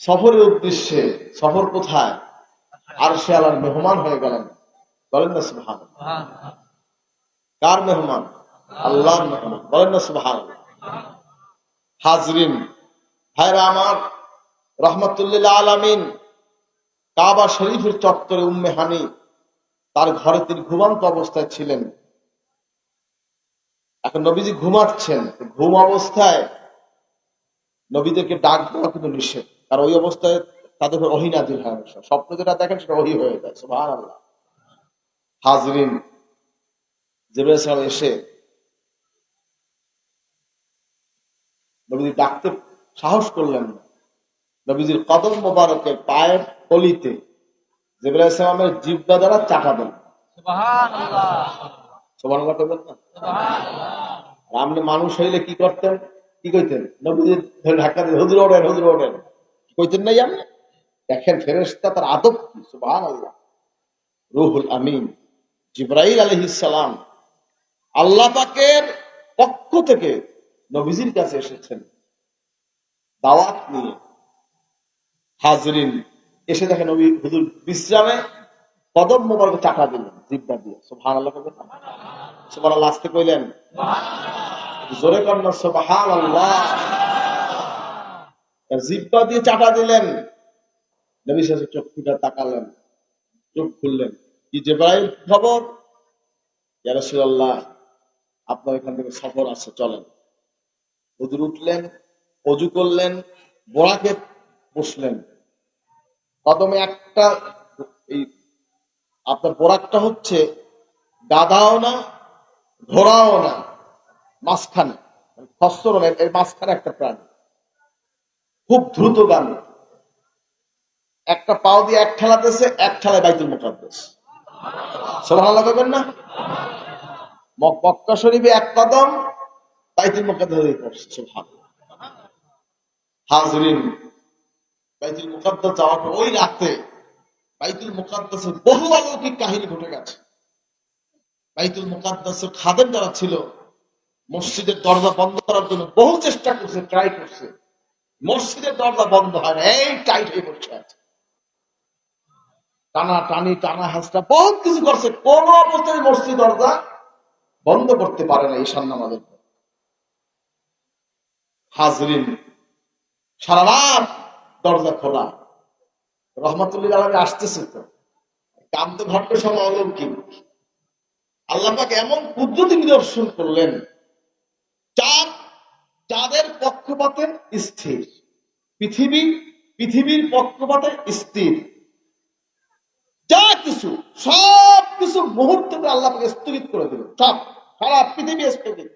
সফরের উদ্দেশ্যে সফর কোথায়? আর সে আলার মেহমান হয়ে গেলেন। বলেন না সুবহান কার মেহমান? আল্লাহর মেহমান। বলেন না সুবহান হাজরিন, ভাইরা আমার রহমতুল্লাহ আলামিন, কাবা শরীফের চত্বরে উম্মে হানি তার ঘরে তিনি ঘুমান্ত অবস্থায় ছিলেন। এখন নবীজি ঘুমাচ্ছেন। ঘুম অবস্থায় নবীদেরকে ডাক দেওয়া কিন্তু নিষেধ। কারণ ওই অবস্থায় তাদের নাজির হয় স্বপ্ন যেটা দেখেন সেটা অহি হয়ে যায় সুবহান আল্লাহ হাজরিন সালাম এসে নবীজি ডাকতে সাহস করলেন না। নবীজির কদম মোবারকের পায়ের তলিতে জিবরাইল সালামের জিব্বা দ্বারা চাকা দেন। সোমান কথা না? আর আপনি মানুষ হইলে কি করতেন? কি কইতেন? নবীজি ধাক্কা দিয়ে হুজুর ওঠেন হুজুর ওঠেন। কইতেন নাই আপনি দেখেন ফেরেশতা তার আদব কি? আল্লাহ রুহুল আমিন, জিব্রাইল আল্লাহ পাকের পক্ষ থেকে নবীজির কাছে এসেছেন। দাওয়াত নিয়ে হাজরিন এসে দেখে নবী হুজুর বিশ্রামে কদম মোবারক চাকা দিলেন, জিব্বা দিয়ে। আল্লাহ আল্লাহ আসতে কইলেন, জোরে কন্যা আল্লাহ জিব্বা দিয়ে চাটা দিলেন। নবী ফুটা তাকালেন, চোখ খুললেন। কি যে ভাই খবর ইয়ারসুল্লাহ আপনার এখান থেকে সফর আছে, চলেন। হুজুর উঠলেন, অজু করলেন বোড়াকে বসলেন। কদমে একটা, এই আপনার বোরাকটা হচ্ছে গাধাও না, ঘোড়াও না, মাঝখানে ফসর এর মাঝখানে একটা প্রাণী। খুব দ্রুতগামী। একটা পাও দিয়ে এক ঠেলাতেছে এক ঠেলায় বাইতুল মুকাদ্দাস সুবহানাল্লাহ করবেন না? মক্কা শরীফে এক কদম বাইতুল মুকাদ্দাস পড়ছে সুবহানাল্লাহ। হাজরিন, বাইতুল মুকাদ্দাস যাওয়ার পর ওই রাতে বাইতুল মুকাদ্দাসের বহু অলৌকিক কাহিনী ঘটে গেছে। বাইতুল মুকাদ্দাসের খাদেম যারা ছিল, মসজিদের দরজা বন্ধ করার জন্য বহু চেষ্টা করছে ট্রাই করছে। মসজিদের দরজা বন্ধ হয় না, এই টাইট হয়ে বসে আছে। টানা টানি, টানা হাসটা বহুত কিছু করছে। কোন অবস্থায় মসজিদ, দরজা বন্ধ করতে পারে না ঈশান নামাজের। হাজরিন, সারা রাত দরজা খোলা। রহমতুল্লাহ আলমী আসতেছে তো। কাম তো ঘটে সময় অলৌকিক আল্লাহ এমন কুদরতি নিদর্শন করলেন। চাঁদ চাঁদের পক্ষপাতে স্থির। পৃথিবী, পৃথিবীর পক্ষপাতে স্থির। যা কিছু, সব কিছু মুহূর্তে আল্লাহ স্থগিত করে দিল। সব, সারা পৃথিবী স্থগিত।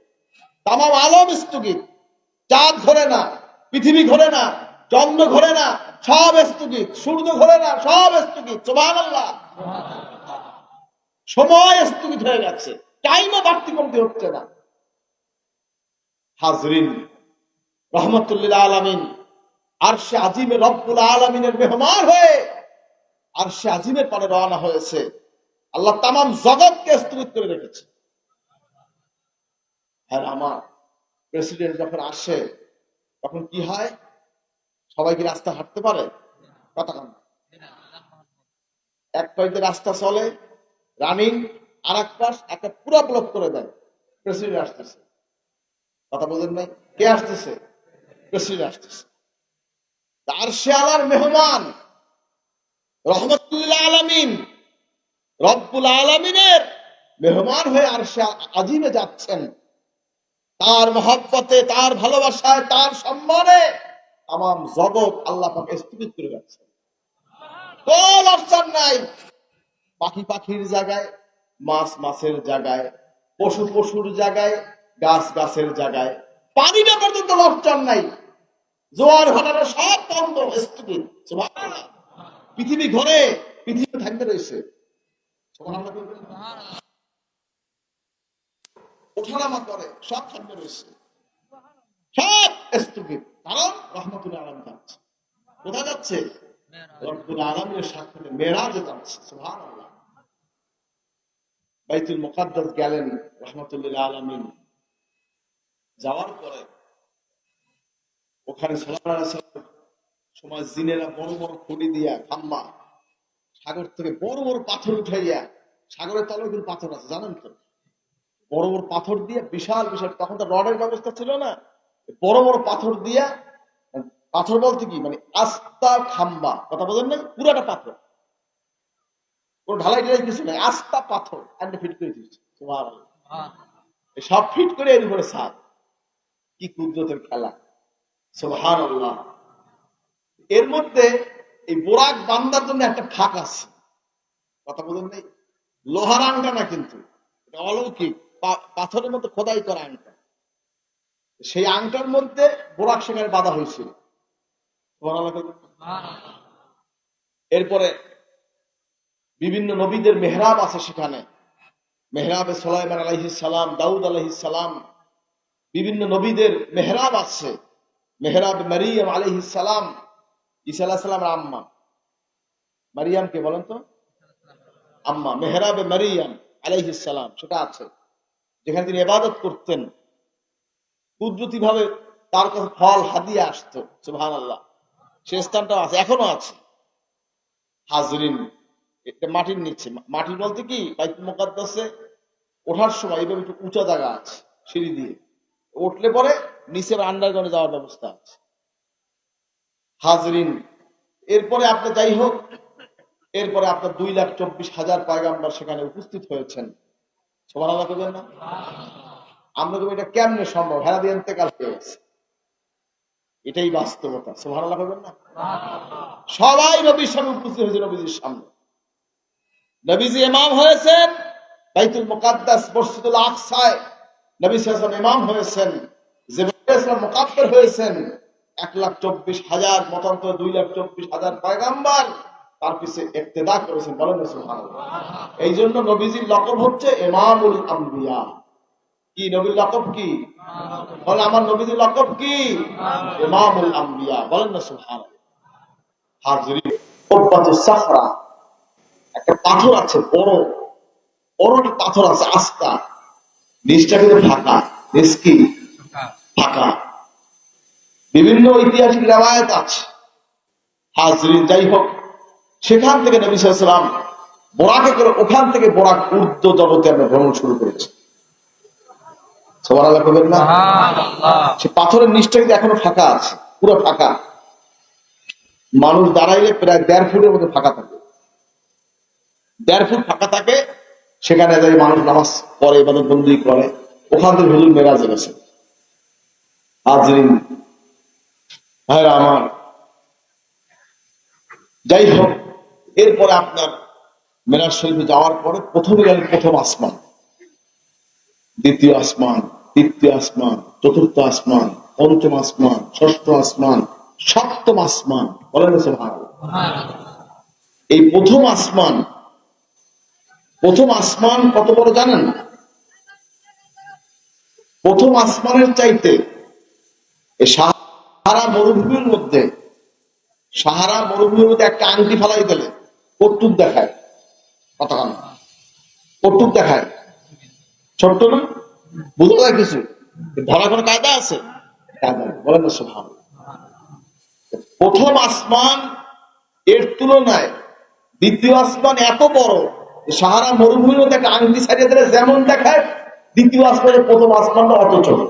তাম আলম স্থগিত। চাঁদ ঘোরে না, পৃথিবী ঘোরে না চন্দ্র ঘোরে না, সব স্থগিত। সূর্য ঘোরে না, সব স্থগিত। সোমান আল্লাহ সময় স্থগিত হয়ে গেছে। টাইমও বাড়তি কমতি হচ্ছে না। হাজরিন রহমতুল্লাহ আলমিন আর সে আজিমে রব্বুল আলমিনের মেহমান হয়ে আর সে আজিমের পরে রওনা হয়েছে। আল্লাহ তামাম জগৎকে স্থগিত করে রেখেছে। হ্যাঁ আমার প্রেসিডেন্ট যখন আসে, তখন কি হয়? সবাই কি রাস্তা হাঁটতে পারে? কথা কন এক পাইতে রাস্তা চলে, রানিং আর এক পাশ, একটা পুরো ব্লক করে দেয়। প্রেসিডেন্ট আসতেছে। কথা বলেন নাই? কে আসতেছে? প্রেসিডেন্ট আসতেছে। তার সে আলার মেহমান রহমতুল্লাহ আলমিন, রব্বুল আলমিনের মেহমান হয়ে আর সে আজিমে যাচ্ছেন। তার মহব্বতে, তার ভালোবাসায়, তার সম্মানে তাম জগৎ আল্লাহ পাকে স্থগিত করে যাচ্ছে কোন অপশন নাই। পাখি পাখির জায়গায়, মাছ মাছের জায়গায়, পশু পশুর জায়গায় গাছ গাছের জায়গায়। পানিটা পর্যন্ত অপশন নাই। জোয়ার ভাটাটা সব বন্ধ পৃথিবী ঘরে পৃথিবী থাকতে রয়েছে স্থগিত। কারণ যাচ্ছে। বাইতুল গেলেন রহমতুল্লাহ আলমিন। যাওয়ার পরে ওখানে সাল্লাল্লাহু সময় জিনেরা বড় বড় খুঁটি দিয়া খাম্বা সাগর থেকে বড় বড় পাথর উঠাইয়া সাগরের তলায় কিন্তু পাথর আছে জানেন তো? বড় বড় পাথর দিয়ে বিশাল বিশাল তখন তো রডের ব্যবস্থা ছিল না? বড় বড় পাথর দিয়া পাথর বলতে কি? মানে আস্তা খাম্বা কথা বলেন নাই পুরাটা পাথর। কোন ঢালাই ঢালাই কিছু নাই আস্তা পাথর এন্ড ফিট করে দিচ্ছে সুবহানাল্লাহ। সব ফিট করে এর উপরে সাপ কি কুদরতের খেলা? সুবহান এর মধ্যে এই বোরাক বান্দার জন্য একটা ফাঁক আছে। কথা বলেন নাই? লোহার আংটা না কিন্তু, এটা অলৌকিক পাথরের মধ্যে খোদাই করা আংটা। সেই আংটার মধ্যে বোরাক সেখানে বাধা হয়েছিল। এরপরে বিভিন্ন নবীদের মেহরাব আছে সেখানে। মেহরাবে সোলাইমান আলাইহিস সালাম, দাউদ আলাইহিস সালাম বিভিন্ন নবীদের মেহরাব আছে। মেহরাব মারিয়াম আলাইহিস সালাম, ঈসা আলাইহিস সালামের আম্মা। মারিয়াম কে বলেন তো? আম্মা, মেহরাবে মারিয়াম আলাইহিস সালাম, সেটা আছে। যেখানে তিনি এবাদত করতেন। কুদরতি ভাবে তার কাছে ফল, হাদিয়ে আসতো, সুবহানাল্লাহ। সে স্থানটাও আছে, এখনও আছে। হাজরিন, এটা মাটির নিচে। মা- মাটি বলতে কি? বাইতুল মুকাদ্দাসে ওঠার সময় এইভাবে একটু উঁচা জায়গা আছে, সিঁড়ি দিয়ে। উঠলে পরে নিচের আন্ডারগ্রাউন্ডে যাওয়ার ব্যবস্থা আছে। হাজরিন, এরপরে আপনি যাই হোক, এরপরে আপনার দুই লাখ চব্বিশ হাজার পায়গাম্বার সেখানে উপস্থিত হয়েছেন। সবার আলাদা করবেন না? আমরা এটা কেমনে সম্ভব? হেরা দিয়ে ইন্তেকাল হয়ে গেছে। এটাই বাস্তবতা। সোহান আল্লাহ করবেন না? সবাই নবীর সামনে উপস্থিত হয়েছে নবীজির সামনে। নবীজি ইমাম হয়েছেন, বাইতুল মুকাদ্দাস, মসজিদুল আকসায়। নবী সাল্লাল্লাহু ইমাম হয়েছেন জিবরাইল মুকাদ্দার হয়েছেন, এক লাখ চব্বিশ হাজার, মতান্তর দুই লাখ চব্বিশ হাজার পয়গাম্বার তার পিছে ইক্তেদা করেছেন। বলেন এই জন্য নবীজির লকব হচ্ছে ইমামুল আম্বিয়া। কি, নবীর লকব কি? বলে, আমার নবীজির লকব কি? ইমামুল আম্বিয়া। বলেন না হাজরিন কুব্বাতুস সাখরা একটা পাথর আছে, বড়। বড় একটা পাথর আছে, আস্তা। নিচটা কিন্তু ফাঁকা নিচ কি? ফাঁকা। বিভিন্ন ঐতিহাসিক রেওয়ায়ত আছে। হাজরিন যাই হোক সেখান থেকে নবী সাল্লাম বোরাকে করে ওখান থেকে বোরাক ঊর্ধ্ব জগতে আমরা ভ্রমণ শুরু করেছি। সবার আল্লাহ করবেন না সে পাথরের নিচটা কিন্তু এখনও ফাঁকা আছে পুরো ফাঁকা। মানুষ দাঁড়াইলে প্রায় দেড় ফুটের মতো ফাঁকা থাকে। দেড় ফুট ফাঁকা থাকে সেখানে যাই মানুষ নামাজ পড়ে ইবাদত বন্দি করে ওখান থেকে হুজুর মেরাজে গেছে। হাজরিন ভাইরা আমার যাই হোক এরপরে আপনার মেরাজ শরীফে যাওয়ার পরে প্রথমে গেলেন প্রথম আসমান দ্বিতীয় আসমান তৃতীয় আসমান চতুর্থ আসমান পঞ্চম আসমান ষষ্ঠ আসমান সপ্তম আসমান। বলেন সুবহানাল্লাহ। এই প্রথম আসমান প্রথম আসমান কত বড় জানেন? প্রথম আসমানের চাইতে সাহারা মরুভূমির মধ্যে, সাহারা মরুভূমির মধ্যে একটা আংটি ফালাই দিলে কটুক দেখায়। কতক্ষণ কটুক দেখায়। ছোট্ট না? বুঝা যায় কিছু? ধরা কোনো কায়দা আছে? বলেন সুবহান প্রথম আসমান এর তুলনায় দ্বিতীয় আসমান এত বড় সাহারা মরুভূমির মধ্যে একটা আংটি ছাড়িয়ে দিলে যেমন দেখায় দ্বিতীয় আসমানের প্রথম আসমানটা অত ছোট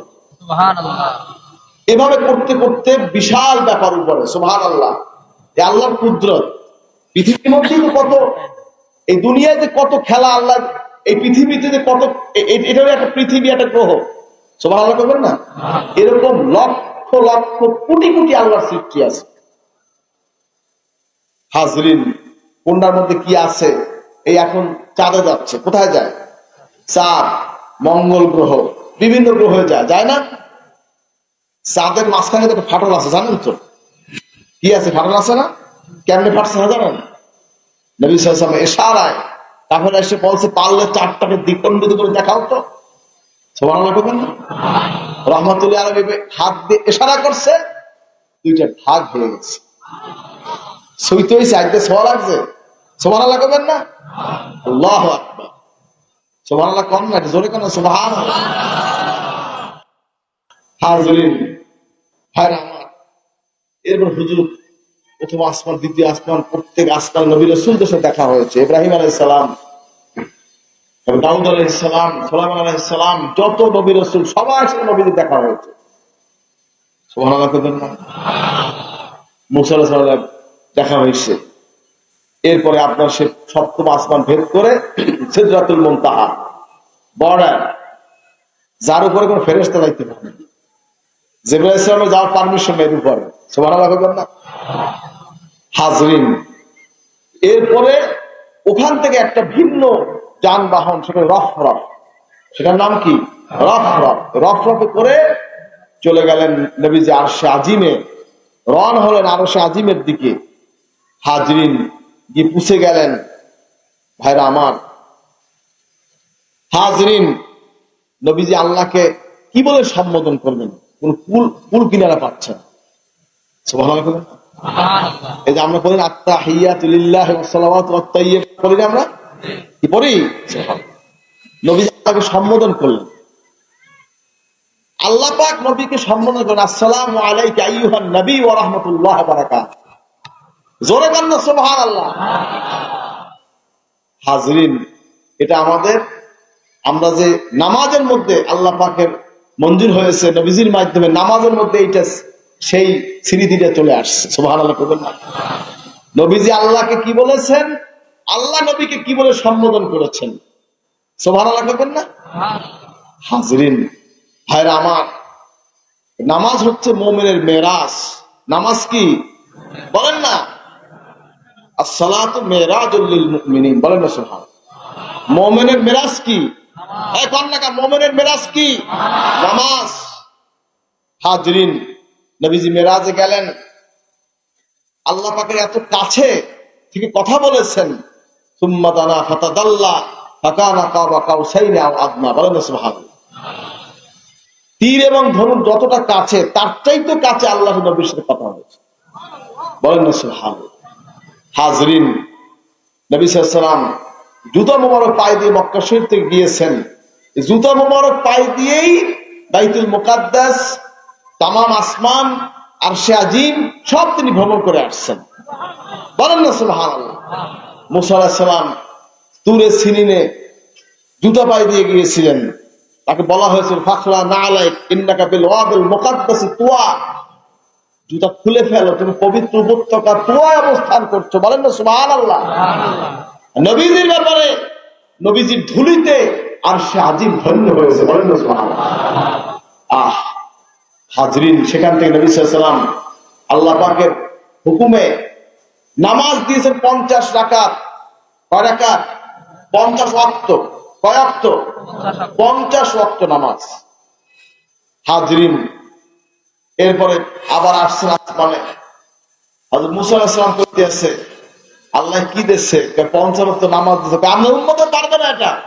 এভাবে করতে করতে বিশাল ব্যাপার উপরে সুবহান আল্লাহ আল্লাহর কুদরত। পৃথিবীর মধ্যে কত এই দুনিয়ায় যে কত খেলা আল্লাহ এই পৃথিবীতে যে কত এ- এ- একটা পৃথিবী একটা গ্রহ। সুবহান আল্লাহ করবেন না? এরকম লক্ষ লক্ষ কোটি কোটি আল্লাহর সৃষ্টি আছে। হাজরিন কোনটার মধ্যে কি আছে? এই এখন চাঁদে যাচ্ছে, কোথায় যায়? চাঁদ, মঙ্গল গ্রহ, বিভিন্ন গ্রহে যায় যায় না? চাঁদের মাঝখানে একটা ফাটল আছে, জানেন তো? কি আছে, ফাটল আছে না? কেমনে ফাটছে না জানেন? নবী সাল্লাম এশারায় তারপরে এসে বলছে, পারলে চারটাকে দ্বিখণ্ডিত করে দেখাও তো। সোমানাল্লাহ করবেন না? রহমতুল্লাহ হাত দিয়ে এশারা করছে, দুইটা ভাগ হয়ে গেছে। সইতে হয়েছে একদিন সোয়া লাগছে। সোমানাল্লাহ করবেন না? আল্লাহ দেখা হয়েছে। ইব্রাহিম আলাইসালাম দাউদ আলাইসালাম সোলাইমান আলাইসালাম যত নবী রসুল, সবার সাথে নবীদের দেখা হয়েছে। সোহান না? মুসা দেখা হয়েছে। এরপরে আপনার সে সপ্তম আসমান ভেদ করে সিদরাতুল মুনতাহা। বর্ডার যার উপরে কোনো ফেরেস্তা যাইতে পারে না। জিবরাইল ইসলামের যাওয়ার পারমিশন এর উপরে। বলবেন না? হাজরিন। এরপরে ওখান থেকে একটা ভিন্ন যানবাহন, সেটা রফ রফ। সেটার নাম কি? রফ রফ। রফ রফে করে চলে গেলেন নবীজি আরশে আজিমে। রন হলেন আরশে আজিমের দিকে। হাজরিন গিয়ে পুষে গেলেন ভাইরা আমার। হাজরিন নবীজি আল্লাহকে কি বলে সম্বোধন করবেন? কোন কুল কুল কিনারা পাচ্ছেন এই যে আমরা বলেন আত্মা হিয়া তুলিল্লাহ সালামাত না আমরা? কি পড়ি? নবী আল্লাহকে সম্বোধন করলেন। আল্লাহ পাক নবীকে সম্বোধন করেন আসসালামু আলাইকা আইয়ুহান নবী ওয়া রাহমাতুল্লাহ বারাকাতুহু। জোরে কান্না সুবহানাল্লাহ। হাজরিন, এটা আমাদের, আমরা যে নামাজের মধ্যে আল্লাহ পাকের মঞ্জুর হয়েছে, নবীজির মাধ্যমে নামাজের মধ্যে এইটা সেই স্মৃতিটা চলে আসছে সুবাহ আল্লাহ করবেন না। নবীজি আল্লাহকে কি বলেছেন? আল্লাহ নবীকে কি বলে সম্বোধন করেছেন? সোভান আল্লাহ করবেন না? হাজরিন, ভাইরা আমার, নামাজ হচ্ছে মোমেনের মেরাজ। নামাজ কি? বলেন না। না গেলেন। আল্লাহ এত কাছে থেকে কথা বলেছেন। তীর এবং ধনুক যতটা কাছে তার চাইতে কাছে আল্লাহ নবীর সাথে কথা হয়েছে বলেন না হাজরিন, নবী সাল্লাম জুতা মোবারক পায়ে দিয়ে মক্কা শরীফ থেকে গিয়েছেন। জুতা মোবারক পায়ে দিয়েই বাইতুল মুকাদ্দাস, তামাম আসমান আর সে আজিম, সব তিনি ভ্রমণ করে আসছেন। বলেন না, সুবহানাল্লাহ। মুসা আলাইহিস তুরে সিনিনে জুতা পায়ে দিয়ে গিয়েছিলেন। তাকে বলা হয়েছিল ফাখলা না আলাইক ইন্নাকা বিল ওয়াবিল মুকাদ্দাসি তুয়া। জুতা খুলে ফেলো, তুমি পবিত্র উপত্যকা তুয়ায় অবস্থান করছ। বলেন না, সুবহানাল্লাহ। নবীজির ব্যাপারে, নবীজির ধুলিতে আর সে আজিম ধন্য হয়েছে। বলেন না, সুবহানাল্লাহ। আহ, হাজরিন, সেখান থেকে নবী সাল্লাম আল্লাহ পাকের হুকুমে নামাজ দিয়েছেন পঞ্চাশ রাকাত। কয় রাকাত? পঞ্চাশ ওয়াক্ত। কয় ওয়াক্ত? পঞ্চাশ ওয়াক্ত নামাজ। হাজরিন, এরপরে আবার আসছেন আসমানে মুসা করতে আছে, আল্লাহ কি দিচ্ছে ওয়াক্ত নামাজ দিচ্ছে উন্মত পারবে না এটা?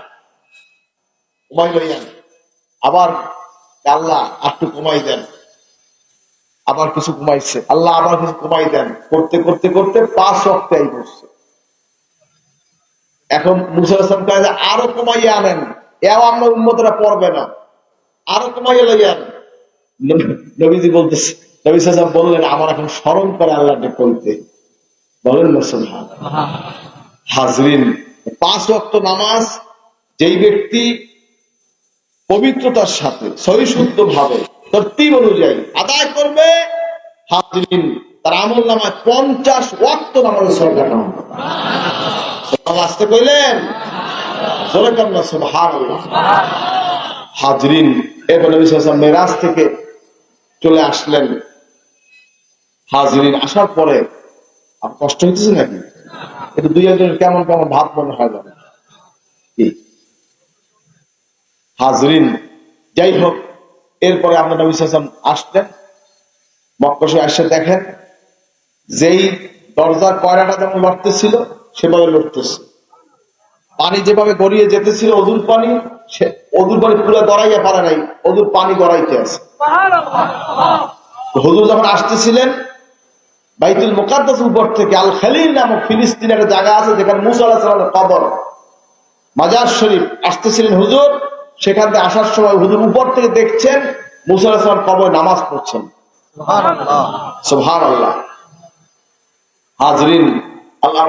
কমাই লইয়ান আবার আল্লাহ একটু কমাই দেন। আবার কিছু কমাইছে আল্লাহ আবার কিছু কমাই দেন। করতে করতে করতে পাঁচ অক্টাই করছে এখন মুসা আসলাম কয়ে আরও কমাইয়া আনেন। এও আমরা উন্মতরা পড়বে না। আরও কমাইয়ে লইয়ান নবী- নবীজি বলতেছে নবী সাহেব বললেন, আমার এখন স্মরণ করে আল্লাহকে করতে। বলেন না হাজরিন, পাঁচ ওয়াক্ত নামাজ, যেই ব্যক্তি পবিত্রতার সাথে সহিশুদ্ধ ভাবে তর্তিব অনুযায়ী আদায় করবে, হাজরিন, তার আমল নামায় পঞ্চাশ ওয়াক্ত নামাজ সরকার আসতে কইলেন? হাজরিন সাল্লাল্লাহু মেরাজ থেকে চলে আসলেন। হাজরিন আসার পরে আর কষ্ট হইতেছে নাকি? একটু দুই একজনের কেমন কেমন ভাব মনে হয় যাবে কি? হাজরিন যাই হোক এরপরে আমরা নবী আলাইহি আসলেন মক্কসে আসে দেখেন যেই দরজার কয়রাটা যেমন লড়তেছিল সেভাবে লড়তেছে পানি যেভাবে গড়িয়ে যেতেছিল অদূর পানি সে অদূর পানি পুরো গড়াইয়া পারে নাই অদূর পানি গড়াইতে আছে। হুজুর যখন আসতেছিলেন বাইতুল মুকাদ্দাস উপর থেকে আল খালিল নামক ফিলিস্তিনের একটা জায়গা আছে যেখানে মুসা সালামের কবর মাজার শরীফ আসতেছিলেন হুজুর সেখান থেকে আসার সময় হুজুর উপর থেকে দেখছেন মুসা আলাহ সালাম কবর নামাজ পড়ছেন। সোহান আল্লাহ হাজরিন আল্লাহ